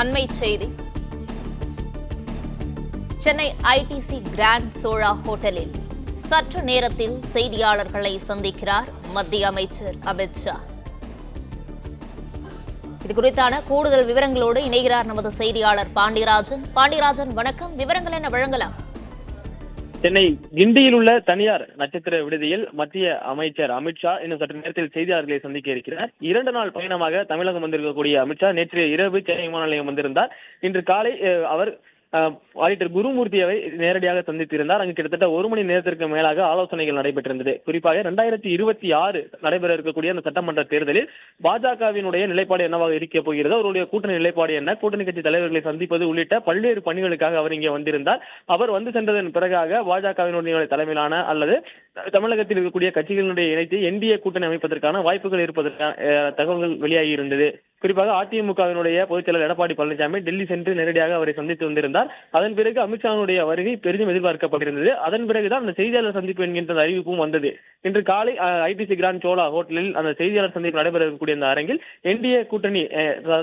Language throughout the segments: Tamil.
அண்மை செய்தி. சென்னை ஐடிசி கிராண்ட் சோழா ஹோட்டலில் சற்று நேரத்தில் செய்தியாளர்களை சந்திக்கிறார் மத்திய அமைச்சர் அமித்ஷா இது குறித்தான கூடுதல் விவரங்களோடு இணைகிறார் நமது செய்தியாளர் பாண்டியராஜன். பாண்டியராஜன் வணக்கம். விவரங்கள் என்ன? வழங்கலாம். சென்னை கிண்டியில் உள்ள தனியார் நட்சத்திர விடுதியில் மத்திய அமைச்சர் அமித்ஷா இன்னும் சற்று நேரத்தில் செய்தியாளர்களை சந்திக்க இருக்கிறார். இரண்டு நாள் பயணமாக தமிழகம் வந்திருக்கக்கூடிய அமித்ஷா நேற்று இரவு சென்னை விமான நிலையம் வந்திருந்தார். இன்று காலை அவர் ஆடிட்டர் குருமூர்த்தியை நேரடியாக சந்தித்திருந்தார். அங்கு கிட்டத்தட்ட ஒரு மணி நேரத்திற்கு மேலாக ஆலோசனைகள் நடைபெற்றிருந்தது. குறிப்பாக இரண்டாயிரத்தி இருபத்தி ஆறு நடைபெற இருக்கக்கூடிய அந்த சட்டமன்ற தேர்தலில் பாஜகவினுடைய நிலைப்பாடு என்னவாக இருக்க போகிறது அவருடைய கூட்டணி நிலைப்பாடு என்ன கூட்டணி கட்சி தலைவர்களை சந்திப்பது உள்ளிட்ட பல்வேறு பணிகளுக்காக அவர் இங்கே வந்திருந்தார். அவர் வந்து சென்றதன் பிறகாக பாஜகவினுடைய தலைமையிலான அல்லது தமிழகத்தில் இருக்கக்கூடிய கட்சிகளினுடைய இணைத்து என்டிஏ கூட்டணி அமைப்பதற்கான வாய்ப்புகள் இருப்பதற்கான தகவல்கள் வெளியாகி இருந்தது. குறிப்பாக அதிமுகவினுடைய பொதுச் செயலர் எடப்பாடி பழனிசாமி டெல்லி சென்று நேரடியாக அவரை சந்தித்து வந்திருந்தார். அதன் பிறகு அமித்ஷாவுடைய வருகை பெரிதும் எதிர்பார்க்கப்பட்டிருந்தது. அதன் பிறகுதான் அந்த செய்தியாளர் சந்திப்பு என்கின்ற அந்த அறிவிப்பும் வந்தது. இன்று காலை ஐடிசி கிராண்ட் சோலா ஹோட்டலில் அந்த செய்தியாளர் சந்திப்பு நடைபெற இருக்கக்கூடிய அந்த அரங்கில் என்டிஏ கூட்டணி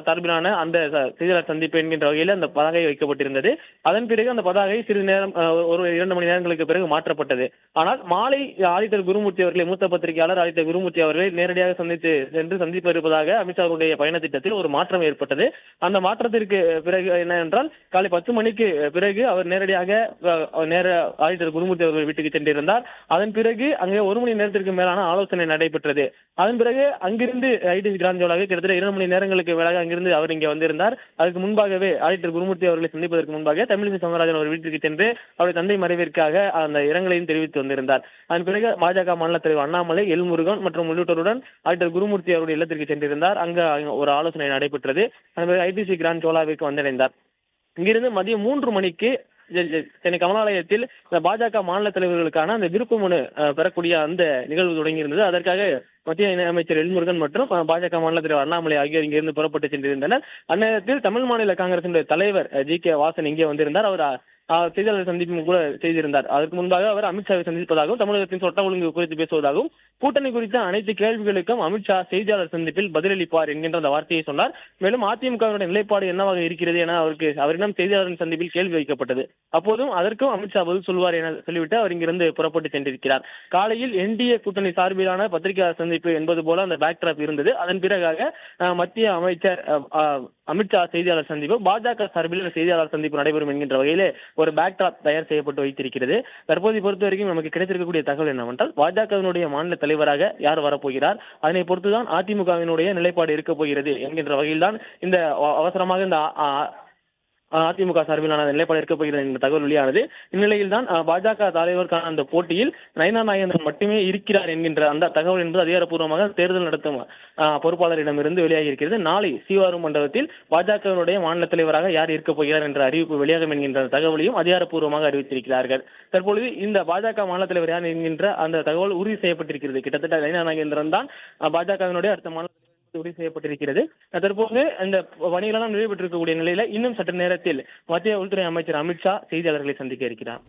சார்பிலான அந்த செய்தியாளர் சந்திப்பு என்கின்ற வகையில் அந்த பதாகை வைக்கப்பட்டிருந்தது. அதன் பிறகு அந்த பதாகை சிறிது நேரம் ஒரு இரண்டு மணி நேரங்களுக்கு பிறகு மாற்றப்பட்டது. ஆனால் மாலை ஆதித்தர் குருமூர்த்தி அவர்களை மூத்த பத்திரிகையாளர் ஆதித்தர் குருமூர்த்தி அவர்களை நேரடியாக சந்தித்து சென்று சந்திப்பு இருப்பதாக அமித்ஷாவுடைய பயணத்தை திட்டத்தில் ஒரு மாற்றம் ஏற்பட்டது. அந்த மாற்றத்திற்கு பிறகு என்ன என்றால் காலை பத்து மணிக்கு பிறகு அவர் நேரடியாக நேர ஆதித்தர் குருமூர்த்தி அவர்கள் வீட்டுக்கு சென்றிருந்தார். அதன் பிறகு அங்கே ஒரு மணி நேரத்திற்கு மேலான ஆலோசனை நடைபெற்றது. அதன் பிறகு அங்கிருந்து ஐடிசி கிராஞ்சோலாக கிட்டத்தட்ட இரண்டு மணி நேரங்களுக்கு மேலாக அங்கிருந்து அவர் இங்கே வந்திருந்தார். அதுக்கு முன்பாகவே ஆதித்தர் குருமூர்த்தி அவர்களை சந்திப்பதற்கு முன்பாக தமிழிசை சவுந்தரராஜன் அவர் வீட்டிற்கு சென்று அவருடைய தந்தை மறைவிற்காக அந்த இரங்கலையும் தெரிவித்து வந்திருந்தார். அதன் பிறகு பாஜக மாநில தலைவர் அண்ணாமலை எல்முருகன் மற்றும் உள்ளிட்டோருடன் ஆடிட்டர் குருமூர்த்தி அவருடைய இல்லத்திற்கு சென்றிருந்தார். அங்கு ஒரு ஆலோசனை நடைபெற்றது. அதன் ஐடிசி கிராண்ட் சோலாவிற்கு வந்தடைந்தார். இங்கிருந்து மதியம் மூன்று மணிக்கு சென்னை கமலாலயத்தில் இந்த பாஜக மாநில தலைவர்களுக்கான அந்த விருப்ப மனு பெறக்கூடிய அந்த நிகழ்வு தொடங்கியிருந்தது. அதற்காக மத்திய இணை அமைச்சர் எல்முருகன் மற்றும் பாஜக மாநில தலைவர் அண்ணாமலை ஆகியோர் இங்கிருந்து புறப்பட்டு சென்றிருந்தனர். அந்நேரத்தில் தமிழ் மாநில காங்கிரசினுடைய தலைவர் ஜி. கே. வாசன் இங்கே வந்திருந்தார். அவர் செய்தியாளர் சந்திப்பும் கூட செய்திருந்தார். அதற்கு முன்பாக அவர் அமித்ஷாவை சந்திப்பதாகவும் தமிழகத்தின் சட்ட ஒழுங்கு குறித்து பேசுவதாகவும் கூட்டணி குறித்த அனைத்து கேள்விகளுக்கும் அமித்ஷா செய்தியாளர் சந்திப்பில் பதிலளிப்பார் என்கின்ற அந்த வார்த்தையை சொன்னார். மேலும் அதிமுகவினுடைய நிலைப்பாடு என்னவாக இருக்கிறது என அவருக்கு அவரிடம் செய்தியாளர் சந்திப்பில் கேள்வி வைக்கப்பட்டது. அப்போதும் அதற்கும் அமித்ஷா பதில் சொல்வார் என சொல்லிவிட்டு அவர் இங்கிருந்து புறப்பட்டு சென்றிருக்கிறார். காலையில் என்டிஏ கூட்டணி சார்பிலான பத்திரிகையாளர் சந்திப்பு என்பது போல அந்த பேக்டிராப் இருந்தது. அதன் பிறகாக மத்திய அமைச்சர் அமித்ஷா செய்தியாளர் சந்திப்பு பாஜக சார்பில் செய்தியாளர் சந்திப்பு நடைபெறும் என்கின்ற வகையிலே ஒரு பேக்ட்ராப் தயார் செய்யப்பட்டு வைத்திருக்கிறது. தற்போது பொறுத்த வரைக்கும் நமக்கு கிடைத்திருக்கக்கூடிய தகவல் என்னவென்றால் பாஜகவினுடைய மாநில தலைவராக யார் வரப்போகிறார் அதனை பொறுத்துதான் அதிமுகவினுடைய நிலைப்பாடு இருக்க போகிறது என்கின்ற வகையில்தான் இந்த அவசரமாக இந்த அதிமுக சார்பிலான நிலைப்பாடு இருக்க போகிறது என்ற தகவல் வெளியானது. இந்நிலையில் தான் பாஜக தலைவருக்கான அந்த போட்டியில் நயனா நாயந்தன் மட்டுமே இருக்கிறார் என்கின்ற அந்த தகவல் என்பது அதிகாரப்பூர்வமாக தேர்தல் நடத்தும் பொறுப்பாளரிடமிருந்து வெளியாகி இருக்கிறது நாளை சீவாரு மண்டலத்தில் பாஜகவினுடைய மாநில தலைவராக யார் இருக்க போகிறார் என்ற அறிவிப்பு வெளியாகும் என்கின்ற தகவலையும் அதிகாரப்பூர்வமாக அறிவித்திருக்கிறார்கள். தற்பொழுது இந்த பாஜக மாநில தலைவர் யார் என்கின்ற அந்த தகவல் உறுதி செய்யப்பட்டிருக்கிறது. கிட்டத்தட்ட நயனா நாகேந்திரன் தான் பாஜகவினுடைய அடுத்த மாநில உறுதி செய்யப்பட்டிருக்கிறது. தற்போது இந்த பணிகளெல்லாம் நிறைவு பெற்றிருக்கக்கூடிய நிலையில இன்னும் சற்று நேரத்தில் மத்திய உள்துறை அமைச்சர் அமித்ஷா செய்தியாளர்களை சந்திக்க இருக்கிறார்.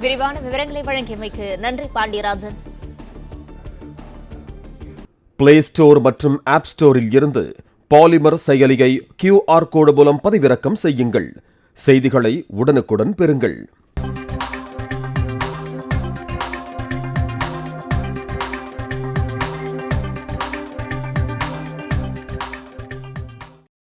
விரிவான விவரங்களை வழங்கியமைக்கு நன்றி பாண்டியராஜன். பிளே ஸ்டோர் மற்றும் ஆப் ஸ்டோரில் இருந்து பாலிமர் செயலியை கியூஆர் கோடு மூலம் பதிவிறக்கம் செய்யுங்கள். செய்திகளை உடனுக்குடன் பெறுங்கள்.